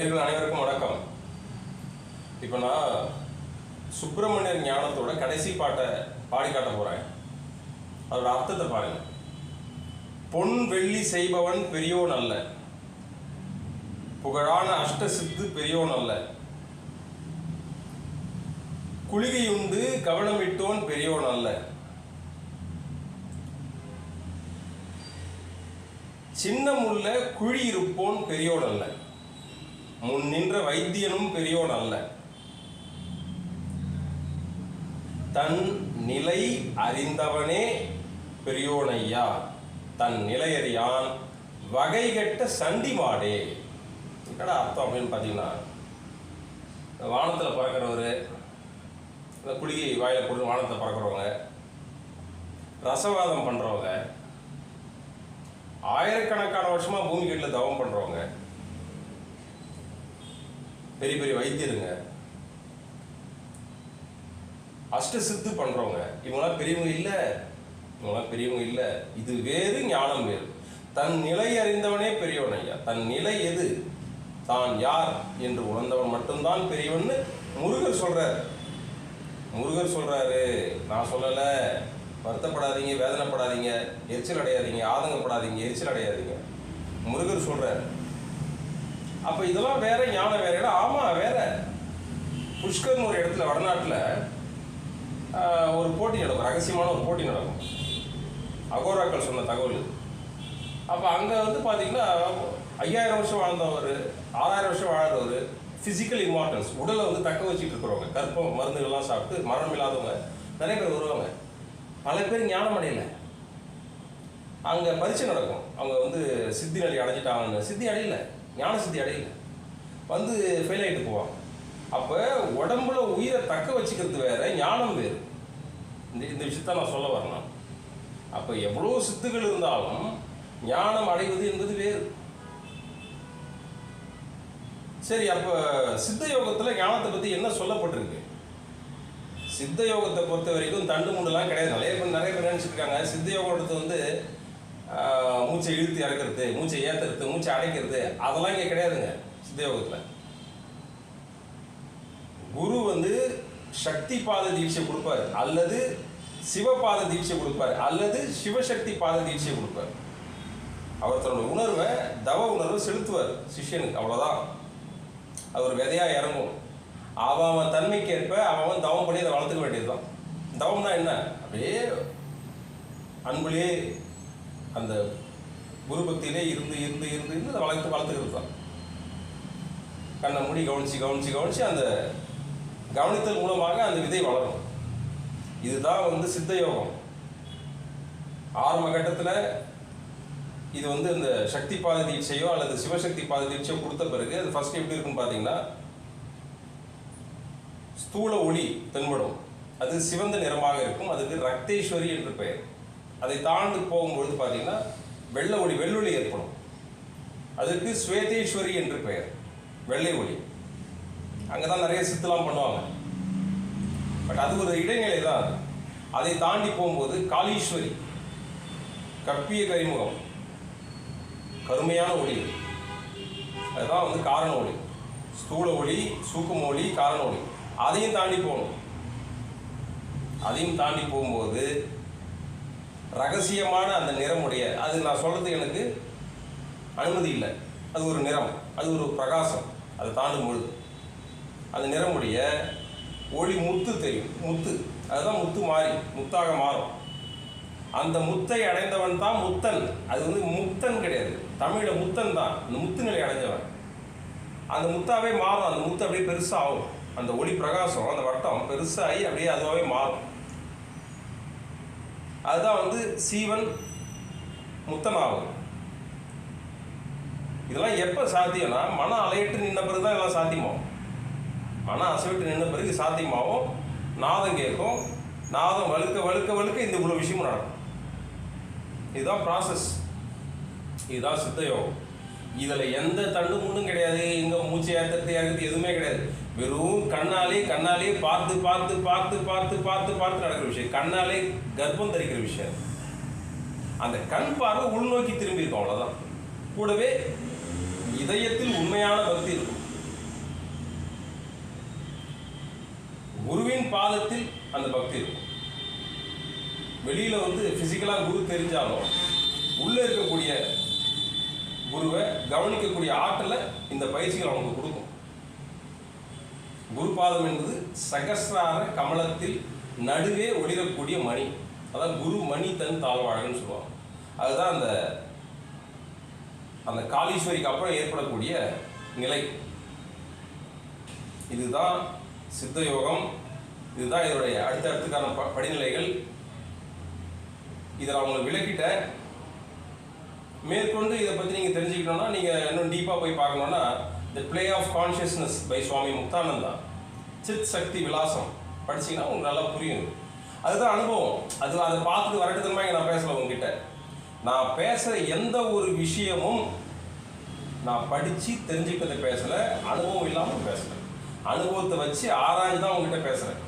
அனைவருக்கும் வணக்கம். இப்போ நான் சுப்பிரமணியர் ஞானத்தோட கடைசி பாட்டை பாடி காட்ட போறேன். அதோட அர்த்தத்தை பாருங்க. பொன் வெள்ளி செய்பவன் பெரியோன் அல்ல. புகழான அஷ்ட சித்து பெரியோன் அல்ல. குளிகையுண்டு கவனமிட்டோன் பெரியோன் அல்ல. சின்னமுள்ள குழி இருப்போன் பெரியோன் அல்ல. முன் நின்ற வைத்தியனும் பெரியோன் அல்ல. தன் நிலை அறிந்தவனே பெரியோனையா? தன் நிலையறியான் வகை கெட்ட சண்டி மாடே. என்னடா அர்த்தம் அப்படின்னு பார்த்தீங்கன்னா வானத்தில் பறக்கிறவர் இந்த குடிகை வாயில் போட்டு வானத்தில் பறக்கிறவங்க ரசவாதம் பண்ணுறவங்க ஆயிரக்கணக்கான வருஷமாக பூமி கட்டில் தவம் பண்ணுறவங்க பெரிய பெரிய வைத்தியருங்க. அஷ்ட சித்து பண்றவங்க. இவங்களாம் பெரியவங்க இல்ல. இவங்களாம் பெரியவங்க இல்ல. இது வேறு ஞானம் வேறு. தன் நிலை அறிந்தவனே பெரியவன் ஐயா. தன் நிலை எது? தான் யார் என்று உணர்ந்தவன் மட்டும்தான் பெரியவன்னு முருகர் சொல்றார். முருகர் சொல்றாரு. நான் சொல்லல. வருத்தப்படாதீங்க வேதனைப்படாதீங்க எரிச்சல் அடையாதீங்க ஆதங்கப்படாதீங்க எரிச்சல் அடையாதீங்க. முருகர் சொல்றாரு. அப்ப இதெல்லாம் வேற புஷ்கர்னு ஒரு இடத்துல வடநாட்டில் ஒரு போட்டி நடக்கும். ரகசியமான ஒரு போட்டி நடக்கும். அகோராக்கள் சொன்ன தகவல் அப்போ அங்கே வந்து பார்த்தீங்கன்னா ஐயாயிரம் வருஷம் வாழ்ந்தவர் ஆறாயிரம் வருஷம் வாழ்றவர் ஃபிசிக்கல் இம்பார்ட்டன்ஸ் உடலை வந்து தக்க வச்சுட்டு இருக்கிறவங்க. கற்பம் மருந்துகள்லாம் சாப்பிட்டு மரணம் இல்லாதவங்க. நிறைய பேர் வருவாங்க. பல பேர் ஞானம் அடையலை. அங்கே பரீட்சை நடக்கும். அவங்க வந்து சித்தி நிலை அடைஞ்சிட்டாங்கன்னு. சித்தி அடையல. ஞான சித்தி அடையல. வந்து ஃபெயில் ஆகிட்டு போவாங்க. அப்போ உடம்புல உயிரை தக்க வச்சுக்கிறது வேற ஞானம் வேறு. இந்த இந்த விஷயத்த நான் சொல்ல வரணும் அப்போ எவ்வளோ சித்துகள் இருந்தாலும் ஞானம் அடைவது என்பது வேறு. சரி அப்போ சித்த யோகத்தில் ஞானத்தை பற்றி என்ன சொல்லப்பட்டிருக்கு? சித்த யோகத்தை பொறுத்த வரைக்கும் தண்டு முண்டுலாம் கிடையாது. நிறைய பேர் நிறைய பேர் நினச்சிருக்காங்க. சித்த யோகத்தை வந்து மூச்சை இழுத்து இறக்கிறது மூச்சை ஏற்றுறது மூச்சை அடைக்கிறது அதெல்லாம் இங்கே கிடையாதுங்க. சித்த யோகத்தில் குரு வந்து சக்தி பாத தீட்சை கொடுப்பாரு. அல்லது சிவபாத தீட்சை கொடுப்பாரு. அல்லது சிவசக்தி பாத தீட்சை கொடுப்பாரு. அவர் தன்னோட உணர்வை தவ உணர்வை செலுத்துவார் சிஷ்யனுக்கு. அவ்வளோதான் அவர் விதையாக இறங்கும். அவன் அவன் தன்மைக்கேற்ப அவன் அவன் தவம் பண்ணி அதை வளர்த்துக்க வேண்டியதுதான். தவம்னா என்ன? அப்படியே அன்புலேயே அந்த குரு பக்தியிலே இருந்து இருந்து இருந்து இருந்து அதை வளர்த்து வளர்த்துக்கிறது தான் கண்ணை மூடி கவனிச்சு கவனிச்சு கவனிச்சு அந்த கவனித்தல் மூலமாக அந்த விதை வளரும். இதுதான் வந்து சித்த யோகம். ஆரம்ப கட்டத்தில் இது வந்து இந்த சக்தி பாத தீட்சையோ அல்லது சிவசக்தி பாத தீட்சையோ கொடுத்த பிறகு அது ஃபர்ஸ்ட் எப்படி இருக்குன்னு பார்த்தீங்கன்னா ஸ்தூல ஒளி தென்படும். அது சிவந்த நிறமாக இருக்கும். அதுக்கு ரக்தேஸ்வரி என்று பெயர். அதை தாண்டி போகும்பொழுது பார்த்தீங்கன்னா வெள்ளை ஒளி வெள்ளொளி ஏற்படும். அதுக்கு ஸ்வேதேஸ்வரி என்று பெயர். வெள்ளை ஒளி. அங்கே தான் நிறைய சித்தலாம் பண்ணுவாங்க. பட் அது ஒரு இடைநிலை தான் அது அதை தாண்டி போகும்போது காளீஸ்வரி கப்பிய கரிமுகம் கருமையான ஒளி. அதுதான் வந்து காரண ஒளி. ஸ்தூல ஒளி சூக்கும ஒளி காரண ஒளி. அதையும் தாண்டி போகணும். அதையும் தாண்டி போகும்போது ரகசியமான அந்த நிறமுடைய அது நான் சொல்கிறது எனக்கு அனுமதி இல்லை. அது ஒரு நிறம் அது ஒரு பிரகாசம். அதை தாண்டும் பொழுது. அந்த நிறமுடைய ஒளி முத்து தெரியும். முத்து. அதுதான் முத்து மாறி முத்தாக மாறும். அந்த முத்தை அடைந்தவன் தான் முத்தன். அது வந்து முத்தன் கிடையாது. தமிழில் முத்தன் தான். அந்த முத்து நிலை அடைஞ்சவன். அந்த முத்தாவே மாறும். அந்த முத்து அப்படியே பெருசாகும். அந்த ஒளி பிரகாசம் அந்த வட்டம் பெருசாகி அப்படியே அதுவாகவே மாறும். அதுதான் வந்து சீவன் முத்தனாகும் இதெல்லாம் எப்போ சாத்தியம்னா மன அலையிட்டு நின்ன பிறகு தான் இதெல்லாம் சாத்தியமாகும். மன அசைவிட்டு நின்ற பிறகு சாத்தியமாகும். நாதம் கேட்கும். நாதம் வழுக்க வழுக்க வழுக்க இந்த இவ்வளோ விஷயமும் நடக்கும். இதுதான் ப்ராசஸ் இதுதான் சித்த யோகம் இதில் எந்த தண்டு முண்டும் கிடையாது. இங்கே மூச்சு ஏற்றுறது ஏற்றது எதுவுமே கிடையாது. வெறும் கண்ணாலே கண்ணாலே பார்த்து பார்த்து பார்த்து பார்த்து பார்த்து பார்த்து நடக்கிற விஷயம். கண்ணாலே கர்ப்பம் தரிக்கிற விஷயம். அந்த கண் பார்வை உள்நோக்கி திரும்பி இருக்கும் அவ்வளோதான் கூடவே இதயத்தில் உண்மையான பக்தி இருக்கும். பாதத்தில் அந்த பக்தி இருக்கும். வெளியில் வந்து ஃபிசிக்கலாக குரு தெரிஞ்சாலும் உள்ளே இருக்கக்கூடிய குருவை கவனிக்கக்கூடிய ஆற்றலை இந்த பயிற்சிகள் அவனுக்கு கொடுக்கும். குருபாதம் என்பது சகசிரார கமலத்தில் நடுவே ஒளிரக்கூடிய மணி. அதான் குரு மணி தன் தாழ்வாழகன்னு சொல்லுவாங்க. அதுதான் அந்த அந்த காளீஸ்வரிக்கு அப்புறம் ஏற்படக்கூடிய நிலை. இதுதான் சித்த யோகம் இதுதான் இதனுடைய அடுத்தடுத்துக்கான ப படிநிலைகள். இதை அவங்களை விளக்கிட்டேன். மேற்கொண்டு இதை பற்றி நீங்கள் தெரிஞ்சுக்கணும்னா நீங்கள் இன்னும் டீப்பாக போய் பார்க்கணுன்னா the play of consciousness by Swami Muktananda. Chit Shakti Vilasam. படிச்சீங்கன்னா உங்களுக்கு நல்லா புரியும். அதுதான் அனுபவம். அது அதை பார்த்துட்டு வரட்டுத்தனமா இங்கே நான் பேசல உங்ககிட்ட. நான் பேசுகிற எந்த ஒரு விஷயமும் நான் படித்து தெரிஞ்சுக்கிறத பேசலை. அனுபவம் இல்லாமல் பேசுகிறேன் அனுபவத்தை வச்சு ஆராய்ஞ்சு தான் உங்ககிட்ட பேசுகிறேன்